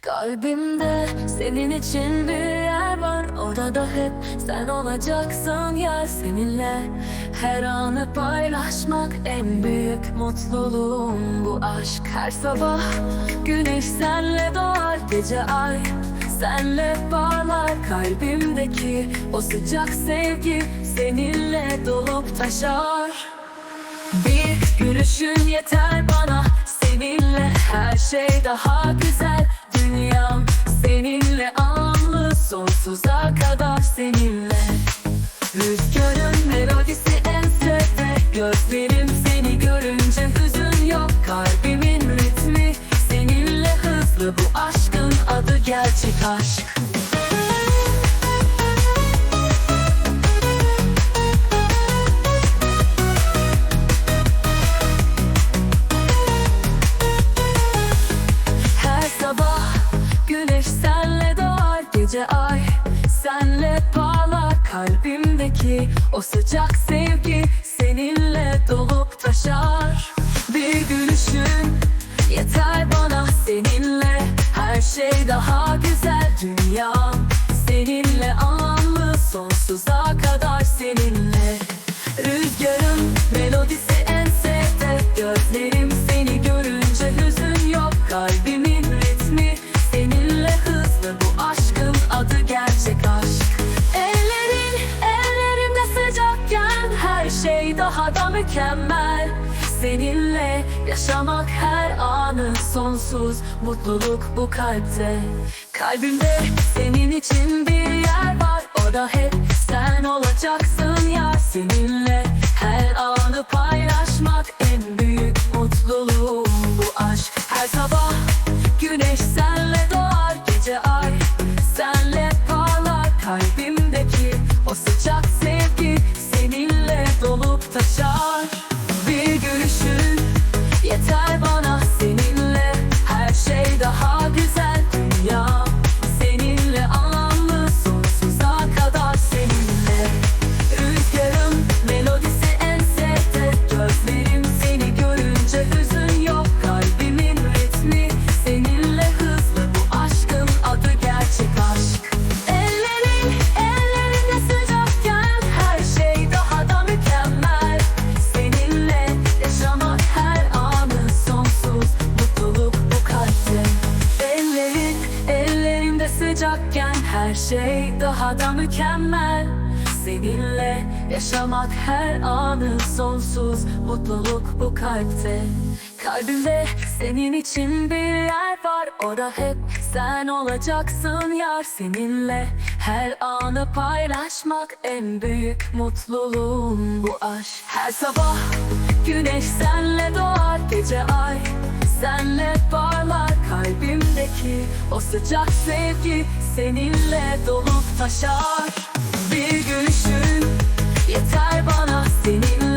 Kalbimde senin için bir yer var. Orada hep sen olacaksın yer seninle. Her anı paylaşmak en büyük mutluluğum. Bu aşk her sabah güneş senle doğar Gece ay senle parlar. Kalbimdeki o sıcak sevgi seninle dolup taşar. Bir gülüşün yeter bana Seninle her şey daha güzel adı gerçek aşk. Her sabah güneş senle doğar Gece ay senle parlar. Kalbimdeki o sıcak sevgi Her şey daha güzel dünyam. Seninle anlamlı sonsuza kadar seninle. Rüzgarın melodisi en sevde. Gözlerim seni görünce hüzün yok. Kalbimin ritmi seninle hızlı. Bu aşkın adı gerçek aşk. Ellerin ellerimde sıcakken Her şey daha da mükemmel Seninle yaşamak her anı sonsuz. Mutluluk bu kalpte. Kalbimde senin için bir yer var. O da hep sen olacaksın ya Seninle her anı paylaşmak sıcakken Her şey daha da mükemmel. Seninle yaşamak her anı sonsuz. Mutluluk bu kalpte. Kalbimde senin için bir yer var. Orada hep sen olacaksın yar. Seninle her anı paylaşmak En büyük mutluluğum bu aşk. Her sabah güneş senle doğar. Gece ay senle parlar Kalbimdeki o sıcak sevgi Seninle dolup taşar. Bir gülüşün yeter bana Seninle